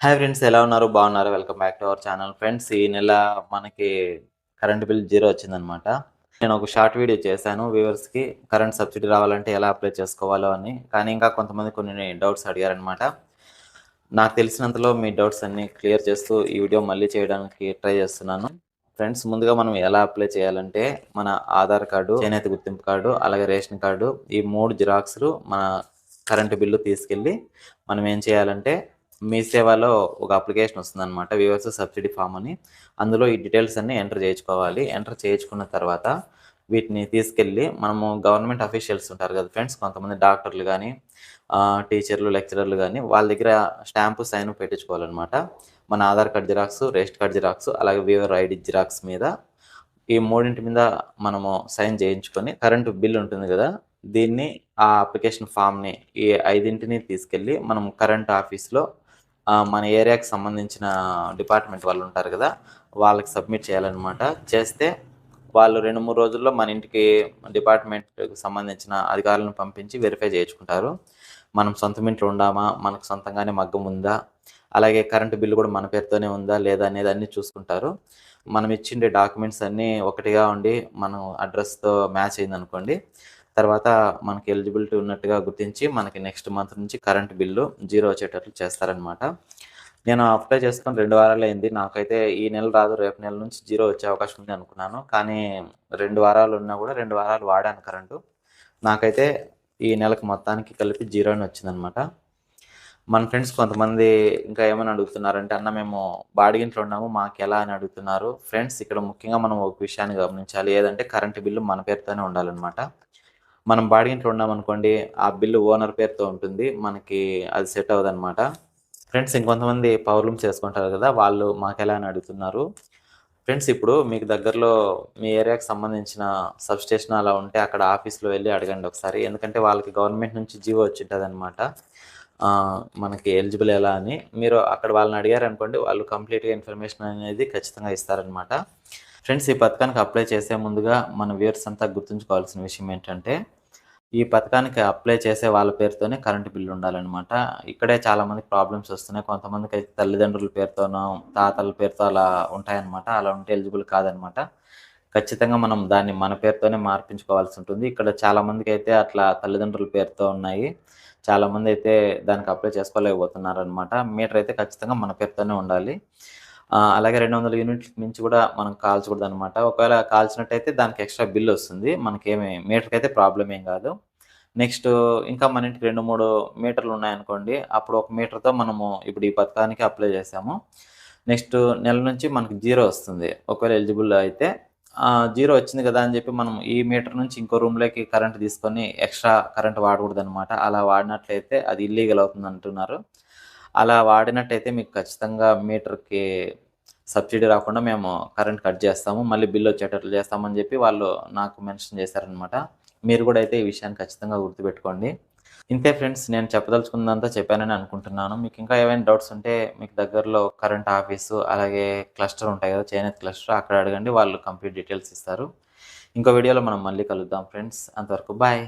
Hi friends ఎలా ఉన్నారు? బాగున్నారు? Welcome back to our channel friends ఈ నెల మనకి కరెంట్ బిల్ జీరో వచ్చిందనమాట నేను ఒక షార్ట్ వీడియో చేశాను. వ్యూవర్స్కి కరెంట్ సబ్సిడీ రావాలంటే ఎలా అప్లై చేసుకోవాలో అని. కానీ ఇంకా కొంతమంది కొన్ని డౌట్స్ అడిగారనమాట నాకు తెలిసినంతలో మీ డౌట్స్ అన్ని క్లియర్ చేస్తూ ఈ వీడియో మళ్ళీ చేయడానికి ట్రై చేస్తున్నాను. ఫ్రెండ్స్ ముందుగా మనం ఎలా అప్లై చేయాలంటే మన ఆధార్ కార్డు చేనేత గుర్తింపు కార్డు అలాగే రేషన్ కార్డు ఈ మూడు జిరాక్స్లు మన కరెంటు బిల్లు తీసుకెళ్ళి మనం ఏం చేయాలంటే మీ సేవలో ఒక అప్లికేషన్ వస్తుందన్నమాట వ్యూవర్స్ సబ్సిడీ ఫామ్ అని. అందులో ఈ డీటెయిల్స్ అన్ని ఎంటర్ చేయించుకోవాలి. ఎంటర్ చేయించుకున్న తర్వాత వీటిని తీసుకెళ్ళి మనము గవర్నమెంట్ అఫీషియల్స్ ఉంటారు కదా ఫ్రెండ్స్ కొంతమంది డాక్టర్లు కానీ టీచర్లు లెక్చరర్లు కానీ వాళ్ళ దగ్గర స్టాంపు సైన్ పెట్టించుకోవాలన్నమాట. మన Aadhaar card xerox ration card xerox అలాగే వీవర్ ఐడి జిరాక్స్ మీద ఈ మూడింటి మీద మనము సైన్ చేయించుకొని కరెంటు బిల్ ఉంటుంది కదా దీన్ని ఆ అప్లికేషన్ ఫామ్ని ఈ ఐదింటిని తీసుకెళ్ళి మనం కరెంట్ ఆఫీస్లో మన ఏరియాకి సంబంధించిన డిపార్ట్మెంట్ వాళ్ళు ఉంటారు కదా వాళ్ళకి సబ్మిట్ చేయాలన్నమాట. చేస్తే వాళ్ళు రెండు మూడు రోజుల్లో మన ఇంటికి డిపార్ట్మెంట్కి సంబంధించిన అధికారులను పంపించి వెరిఫై చేయించుకుంటారు. మనం సొంత ఇంట్లో ఉండామా మనకు సొంతంగానే మగ్గం ఉందా అలాగే కరెంటు బిల్లు కూడా మన పేరుతోనే ఉందా లేదా అనేది అన్నీ చూసుకుంటారు. మనం ఇచ్చిండే డాక్యుమెంట్స్ అన్నీ ఒకటిగా ఉండి మనం అడ్రస్తో మ్యాచ్ అయింది అనుకోండి తర్వాత మనకి ఎలిజిబిలిటీ ఉన్నట్టుగా గుర్తించి మనకి నెక్స్ట్ మంత్ నుంచి కరెంట్ బిల్లు జీరో వచ్చేటట్లు చేస్తారనమాట నేను అప్లై చేసుకొని రెండు వారాలు అయింది. నాకైతే ఈ నెల రాదు రేపు నెల నుంచి జీరో వచ్చే అవకాశం ఉంది అనుకున్నాను. కానీ రెండు వారాలు ఉన్నా కూడా రెండు వారాలు వాడాను కరెంటు నాకైతే ఈ నెలకు మొత్తానికి కలిపి జీరోని వచ్చిందనమాట మన ఫ్రెండ్స్ కొంతమంది ఇంకా ఏమని అడుగుతున్నారంటే అన్న మేము బాడిగింట్లో ఉన్నాము మాకు ఎలా అని అడుగుతున్నారు? ఫ్రెండ్స్ ఇక్కడ ముఖ్యంగా మనం ఒక విషయాన్ని గమనించాలి. ఏదంటే కరెంటు బిల్లు మన పేరుతోనే ఉండాలన్నమాట. మనం బాడిగింట్లో ఉన్నామనుకోండి ఆ బిల్లు ఓనర్ పేరుతో ఉంటుంది. మనకి అది సెట్ అవ్వదన్నమాట. ఫ్రెండ్స్ ఇంకొంతమంది పవర్లూమ్ చేసుకుంటారు కదా వాళ్ళు మాకెలా అని అడుగుతున్నారు. ఫ్రెండ్స్ ఇప్పుడు మీకు దగ్గరలో మీ ఏరియాకి సంబంధించిన సబ్స్టేషన్ అలా ఉంటే అక్కడ ఆఫీస్లో వెళ్ళి అడగండి ఒకసారి. ఎందుకంటే వాళ్ళకి గవర్నమెంట్ నుంచి జీవో వచ్చింటుంది అనమాట మనకి ఎలిజిబుల్ ఎలా అని. మీరు అక్కడ వాళ్ళని అడిగారు అనుకోండి వాళ్ళు కంప్లీట్గా ఇన్ఫర్మేషన్ అనేది ఖచ్చితంగా ఇస్తారనమాట ఫ్రెండ్స్ ఈ పథకానికి అప్లై చేసే ముందుగా మన వ్యూర్స్ అంతా గుర్తుంచుకోవాల్సిన విషయం ఏంటంటే ఈ పథకానికి అప్లై చేసే వాళ్ళ పేరుతోనే కరెంటు బిల్లు ఉండాలన్నమాట. ఇక్కడే చాలామందికి ప్రాబ్లమ్స్ వస్తున్నాయి. కొంతమందికి అయితే తల్లిదండ్రుల పేరుతోనో తాతల పేరుతో అలా ఉంటాయన్నమాట. అలా ఉంటే ఎలిజిబుల్ కాదనమాట ఖచ్చితంగా మనం దాన్ని మన పేరుతోనే మార్పించుకోవాల్సి ఉంటుంది. ఇక్కడ చాలామందికి అయితే అట్లా తల్లిదండ్రుల పేరుతో ఉన్నాయి. చాలామంది అయితే దానికి అప్లై చేసుకోలేకపోతున్నారు అనమాట మీటర్ అయితే ఖచ్చితంగా మన పేరుతోనే ఉండాలి. అలాగే రెండు వందల యూనిట్ల మించి కూడా మనం కాల్చకూడదు అనమాట ఒకవేళ కాల్చినట్టయితే దానికి ఎక్స్ట్రా బిల్ వస్తుంది. మనకేమి మీటర్కి అయితే ప్రాబ్లం ఏం కాదు. నెక్స్ట్ ఇంకా మన ఇంటికి రెండు మూడు మీటర్లు ఉన్నాయనుకోండి అప్పుడు ఒక మీటర్తో మనము ఇప్పుడు ఈ పథకానికి అప్లై చేసాము నెక్స్ట్ నెల నుంచి మనకు జీరో వస్తుంది. ఒకవేళ ఎలిజిబుల్ అయితే జీరో వచ్చింది కదా అని చెప్పి మనం ఈ మీటర్ నుంచి ఇంకో రూమ్లోకి కరెంట్ తీసుకొని ఎక్స్ట్రా కరెంట్ వాడకూడదు అనమాట అలా వాడినట్లయితే అది ఇల్లీగల్ అవుతుంది అంటున్నారు అలా వాడినట్టయితే మీకు ఖచ్చితంగా మీటర్కి సబ్సిడీ రాకుండా మేము కరెంట్ కట్ చేస్తాము మళ్ళీ బిల్ వచ్చేటట్లు చేస్తామని చెప్పి వాళ్ళు నాకు మెన్షన్ చేశారనమాట మీరు కూడా అయితే ఈ విషయాన్ని ఖచ్చితంగా గుర్తుపెట్టుకోండి. ఇంతే ఫ్రెండ్స్ నేను చెప్పదలుచుకున్నదంతా చెప్పానని అనుకుంటున్నాను. మీకు ఇంకా ఏమైనా డౌట్స్ ఉంటే మీకు దగ్గరలో కరెంట్ ఆఫీసు అలాగే క్లస్టర్ ఉంటాయి కదా చేనేత్ క్లస్టర్ అక్కడ అడగండి వాళ్ళు కంప్లీట్ డీటెయిల్స్ ఇస్తారు. ఇంకో వీడియోలో మనం మళ్ళీ కలుద్దాం ఫ్రెండ్స్. అంతవరకు బాయ్.